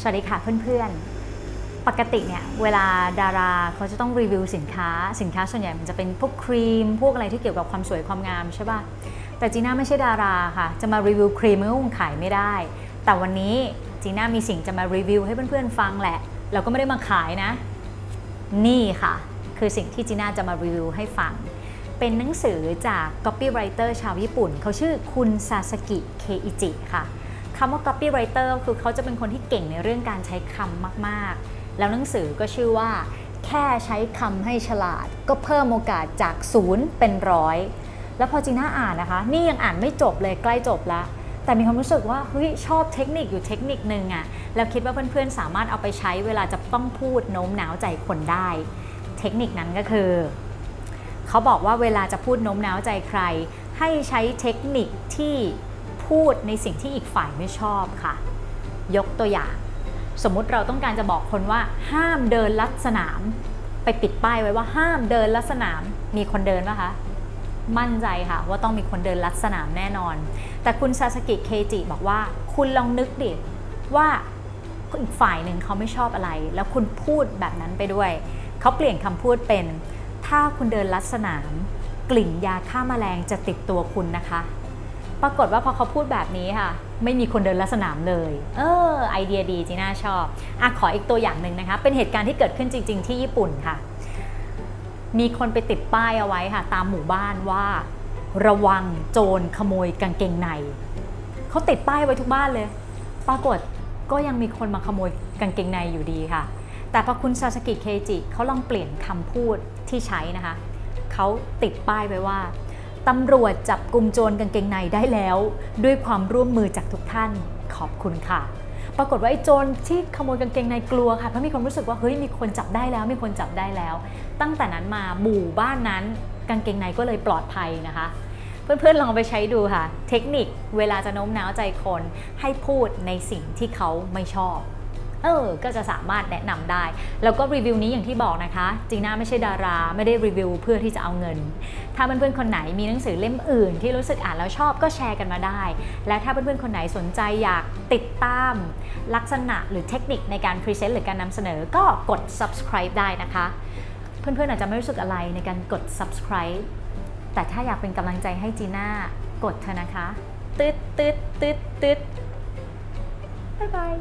สวัสดีค่ะเพื่อนๆ ปกติเนี่ยเวลาดาราเขาจะต้องรีวิวสินค้า สินค้าส่วนใหญ่มันจะเป็นพวกครีม พวกอะไรที่เกี่ยวกับความสวยความงามใช่ป่ะ แต่จีน่าไม่ใช่ดาราค่ะ จะมารีวิวครีมมันก็คงขายไม่ได้ แต่วันนี้จีน่ามีสิ่งจะมารีวิวให้เพื่อนๆฟังแหละ เราก็ไม่ได้มาขายนะ นี่ค่ะ คือสิ่งที่จีน่าจะมารีวิวให้ฟัง เป็นหนังสือจาก copywriter ชาวญี่ปุ่น เขาชื่อคุณซาสกิ เคอิจิค่ะ คำว่า copywriter คือเขาจะเป็นคนที่เก่งในเรื่องการใช้คำมากๆ แล้วหนังสือก็ชื่อว่า แค่ใช้คำให้ฉลาด ก็เพิ่มโอกาสจากศูนย์เป็นร้อยแล้วพอจีน่าอ่านนะคะ นี่ยังอ่านไม่จบเลยใกล้จบแล้ว แต่มีความรู้สึกว่าเฮ้ยชอบเทคนิคอยู่เทคนิคนึงอะแล้วคิดว่าเพื่อนๆสามารถเอาไปใช้เวลาจะต้องพูดโน้มน้าวใจคนได้ เทคนิคนั้นก็คือเขาบอกว่าเวลาจะพูดโน้มน้าวใจใคร ให้ใช้เทคนิคที่ พูดในสิ่งที่อีกฝ่ายไม่ชอบค่ะ ยกตัวอย่าง สมมุติเราต้องการจะบอกคนว่า ห้ามเดินลัดสนาม ไปปิดป้ายไว้ว่าห้ามเดินลัดสนาม มีคนเดินปะคะมั่นใจค่ะว่าต้องมีคนเดินลัดสนามแน่นอน แต่คุณซาสกิเคจิบอกว่า คุณลองนึกดิว่าอีกฝ่ายหนึ่งเขาไม่ชอบอะไร แล้วคุณพูดแบบนั้นไปด้วย เขาเปลี่ยนคำพูดเป็น ถ้าคุณเดินลัดสนาม กลิ่นยาฆ่าแมลงจะติดตัวคุณนะคะ ปรากฏว่าพอเขาพูดแบบนี้ค่ะ ไม่มีคนเดินลัดสนามเลย เออ ไอเดียดีจีน่าชอบอะขออีกตัวอย่างหนึ่งนะคะ เป็นเหตุการณ์ที่เกิดขึ้นจริง ๆ ที่ญี่ปุ่นค่ะ มีคนไปติดป้ายเอาไว้ค่ะ ตามหมู่บ้านว่า ระวังโจรขโมยกางเกงในเขาติดป้ายไว้ทุกบ้านเลย ปรากฏก็ยังมีคนมาขโมยกางเกงในอยู่ดีค่ะ แต่พอคุณซาสกิเคจิเขาลองเปลี่ยนคำพูดที่ใช้นะคะเขาติดป้ายไว้ว่า ตำรวจจับกลุ่มโจรกางเกงในได้แล้ว ด้วยความร่วมมือจากทุกท่านขอบคุณค่ะ ปรากฏว่าไอ้โจรที่ขโมยกางเกงในกลัวค่ะเพราะมีความรู้สึกว่าเฮ้ยมีคนจับได้แล้วมีคนจับได้แล้ว ตั้งแต่นั้นมาหมู่บ้านนั้นกางเกงในก็เลยปลอดภัยนะคะ เพื่อนๆลองไปใช้ดูค่ะ เทคนิคเวลาจะโน้มน้าวใจคนให้พูดในสิ่งที่เขาไม่ชอบเออ ก็จะสามารถแนะนำได้ แล้วก็รีวิวนี้อย่างที่บอกนะคะ จีน่าไม่ใช่ดารา ไม่ได้รีวิวเพื่อที่จะเอาเงิน ถ้าเพื่อนๆคนไหนมีหนังสือเล่มอื่น ที่รู้สึกอ่านแล้วชอบก็แชร์กันมาได้ และถ้าเพื่อนๆคนไหนสนใจอยากติดตาม ลักษณะหรือเทคนิคในการพรีเซนต์หรือการนำเสนอก็กด subscribe ได้นะคะ เพื่อนๆอาจจะไม่รู้สึกอะไรในการกด subscribe แต่ถ้าอยากเป็นกำลังใจให้จีน่ากดเถอนะคะตึ๊ดตึ๊ดตึ๊ดตึ๊ดบ๊ายบาย